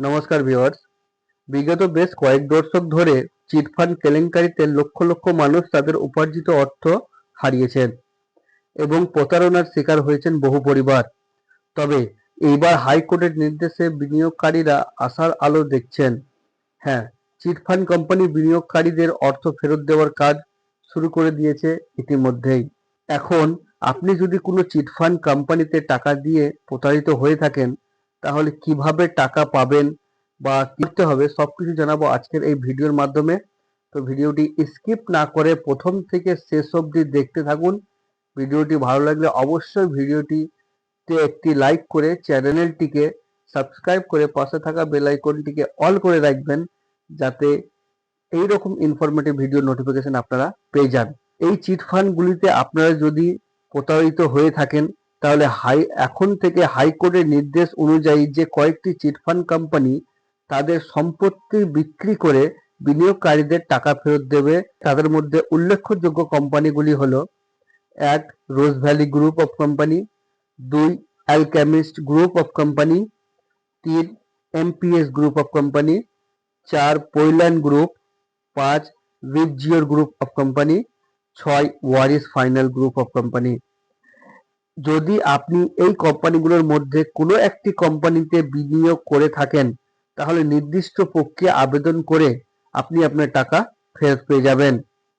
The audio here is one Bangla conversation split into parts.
নমস্কার ভিউয়ার্স বিগত বেশ কয়েক দশক ধরে চিটফান্ড কেলেঙ্কারিতে লক্ষ লক্ষ মানুষ তাদের উপার্জিত অর্থ হারিয়েছেন এবং প্রতারণার শিকার হয়েছেন বহু পরিবার। তবে এইবার হাইকোর্টের নির্দেশে বিনিয়োগকারীরা আশার আলো দেখছেন। হ্যাঁ চিটফান্ড কোম্পানি বিনিয়োগকারীদের অর্থ ফেরত দেওয়ার কাজ শুরু করে দিয়েছে ইতিমধ্যেই। এখন আপনি যদি কোনো চিটফান্ড কোম্পানিতে টাকা দিয়ে প্রতারিত হয়ে থাকেন তাহলে কীভাবে টাকা পাবেন বা করতে হবে সবকিছু জানাব আজকের এই ভিডিওর মাধ্যমে। তো ভিডিওটি স্কিপ না করে প্রথম থেকে শেষ অবধি দেখতে থাকুন। ভিডিওটি ভালো লাগলে অবশ্যই ভিডিওটিতে একটি লাইক করে চ্যানেলটিকে সাবস্ক্রাইব করে পাশে থাকা বেল আইকনটিকে অল করে রাখবেন যাতে এই রকম ইনফরমেটিভ ভিডিও নোটিফিকেশন আপনারা পেয়ে যান। এই চিট ফান্ডগুলিতে আপনারা যদি প্রতারিত হয়ে থাকেন তাহলে হাই, এখন থেকে হাইকোর্টের নির্দেশ অনুযায়ী যে কয়েকটি চিটফান্ড কোম্পানি তাদের সম্পত্তি বিক্রি করে বিনিয়োগকারীদের টাকা ফেরত দেবে, তাদের মধ্যে উল্লেখযোগ্য কোম্পানিগুলি হলো, এক, Rose Valley group of company, দুই, অ্যালকেমিস্ট গ্রুপ অফ কোম্পানি, তিন, এমপিএস গ্রুপ অফ কোম্পানি, চার, পৈলান গ্রুপ, পাঁচ ভিজিওর গ্রুপ অফ কোম্পানি, ছয়, ওয়ারিস ফাইনাল গ্রুপ অফ কোম্পানি। যদি আপনি এই কোম্পানিগুলোর মধ্যে কোনো একটি কোম্পানিতে বিনিয়োগ করে থাকেন, তাহলে নির্দিষ্ট প্রক্রিয়া আবেদন করে আপনি আপনার টাকা ফেরত পেয়ে যাবেন।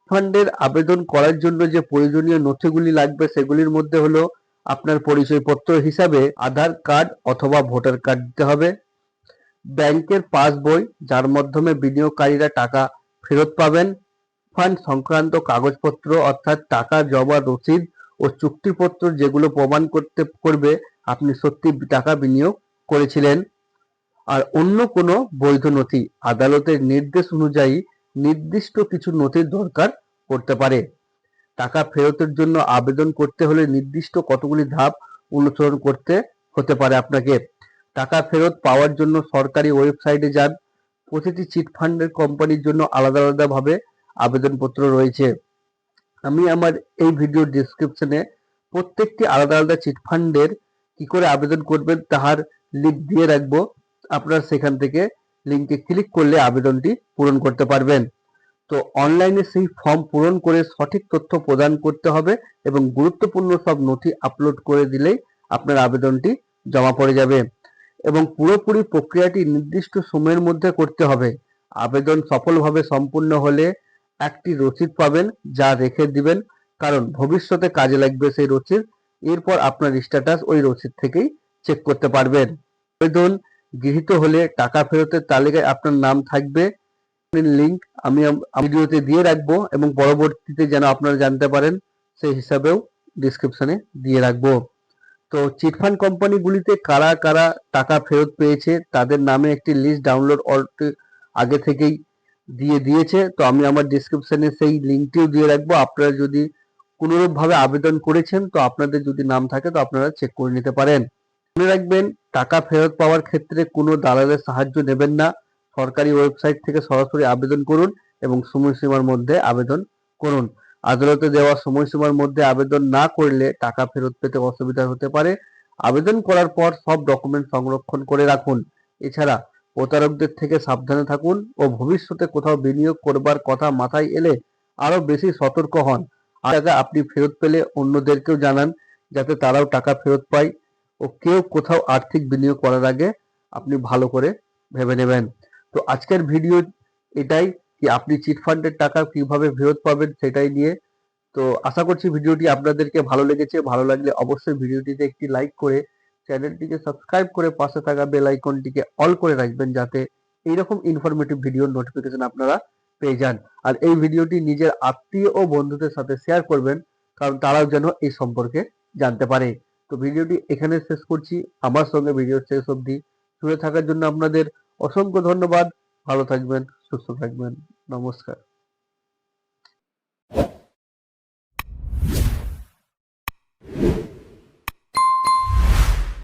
ফান্ডের আবেদন করার জন্য যে প্রয়োজনীয় নথিগুলি লাগবে, সেগুলির মধ্যে হলো আপনার পরিচয়পত্র হিসাবে আধার কার্ড অথবা ভোটার কার্ড দিতে হবে, ব্যাংকের পাসবই যার মাধ্যমে বিনিয়োগকারীরা টাকা ফেরত পাবেন, ফান্ড সংক্রান্ত কাগজপত্র অর্থাৎ টাকা জমা রসিদ ও চুক্তিপত্র যেগুলো প্রমাণ করতে, করবে, আপনি সত্যি টাকা বিনিয়োগ করেছিলেন। আর অন্য কোনো বৈধ নথি, আদালতের নির্দেশ অনুযায়ী নির্দিষ্ট কিছু নথির দরকার পড়তে পারে। টাকা ফেরতের জন্য আবেদন করতে হলে নির্দিষ্ট কতগুলি ধাপ অনুসরণ করতে হতে পারে আপনাকে। টাকা ফেরত পাওয়ার জন্য সরকারি ওয়েবসাইটে যান। প্রতিটি চিট ফান্ডের কোম্পানির জন্য আলাদা আলাদাভাবে আবেদনপত্র রয়েছে। আমি আমার এই ভিডিও ডিসক্রিপশনে প্রত্যেকটি আলাদা আলাদা চিট ফান্ডের কি করে আবেদন করবেন তাহার লিঙ্ক দিয়ে রাখব। আপনারা সেখান থেকে লিঙ্কে ক্লিক করলে আবেদনটি পূরণ করতে পারবেন। তো অনলাইনে সেই ফর্ম পূরণ করে সঠিক তথ্য প্রদান করতে হবে এবং গুরুত্বপূর্ণ সব নথি আপলোড করে দিলেই আপনার আবেদনটি জমা পড়ে যাবে এবং পুরোপুরি প্রক্রিয়াটি নির্দিষ্ট সময়ের মধ্যে করতে হবে। আবেদন সফলভাবে সম্পূর্ণ হলে একটি রসিদ পাবেন, যা রেখে দিবেন, কারণ ভবিষ্যতে কাজে লাগবে সেই রসিদ। এরপর আপনার স্ট্যাটাস ওই রসিদ থেকেই চেক করতে পারবেন। আবেদন গৃহীত হলে টাকা ফেরতের তালিকায় আপনার নাম থাকবে। লিঙ্ক আমি ভিডিওতে দিয়ে রাখব এবং পরবর্তীতে যেন আপনারা জানতে পারেন, সেই হিসাবেও ডিসক্রিপশনে দিয়ে রাখব। তো চিটফান্ড কোম্পানিগুলিতে কারা কারা টাকা ফেরত পেয়েছে, তাদের নামে একটি লিস্ট ডাউনলোড আগে থেকেই দিয়ে দিয়েছে, তো আমি আমার ডিসক্রিপশনে সেই লিঙ্কটিও দিয়ে রাখব। আপনারা যদি কোনোরূপভাবে আবেদন করেছেন, তো আপনাদের যদি নাম থাকে, তো আপনারা চেক করে নিতে পারেন। মনে রাখবেন, টাকা ফেরত পাওয়ার ক্ষেত্রে কোনো দালালের সাহায্য নেবেন না। সরকারি ওয়েবসাইট থেকে সরাসরি আবেদন করুন এবং সময়সীমার মধ্যে আবেদন করুন। আদালতে দেওয়া সময়সীমার মধ্যে আবেদন না করলে টাকা ফেরত পেতে অসুবিধা হতে পারে। আবেদন করার পর সব ডকুমেন্ট সংরক্ষণ করে রাখুন। এছাড়া প্রতারকদের থেকে সাবধানে থাকুন ও ভবিষ্যতে কোথাও বিনিয়োগ করবার কথা মাথায় এলে আরও বেশি সতর্ক হন। আর টাকা আপনি ফেরত পেলে অন্যদেরকেও জানান যাতে তারাও টাকা ফেরত পায় ও কেউ কোথাও আর্থিক বিনিয়োগ করার আগে আপনি ভালো করে ভেবে নেবেন। তো আজকের ভিডিও এটাই কি আপনি চিটফান্ডের টাকা কীভাবে ফেরত পাবেন সেটাই নিয়ে। তো আশা করছি ভিডিওটি আপনাদেরকে ভালো লেগেছে। ভালো লাগলে অবশ্যই ভিডিওটিতে একটি লাইক করে চ্যানেলটিকে সাবস্ক্রাইব করে পাশে থাকা বেল আইকনটিকে অল করে রাখবেন যাতে এইরকম ইনফরমেটিভ ভিডিওর নোটিফিকেশন আপনারা পেয়ে যান। আর এই ভিডিওটি নিজের আত্মীয় ও বন্ধুদের সাথে শেয়ার করবেন, কারণ তারাও যেন এই সম্পর্কে জানতে পারে। তো ভিডিওটি এখানে শেষ করছি। আমার সঙ্গে ভিডিও শেষ অবধি জুড়ে থাকার জন্য আপনাদের অসংখ্য ধন্যবাদ। ভালো থাকবেন, সুস্থ থাকবেন। নমস্কার।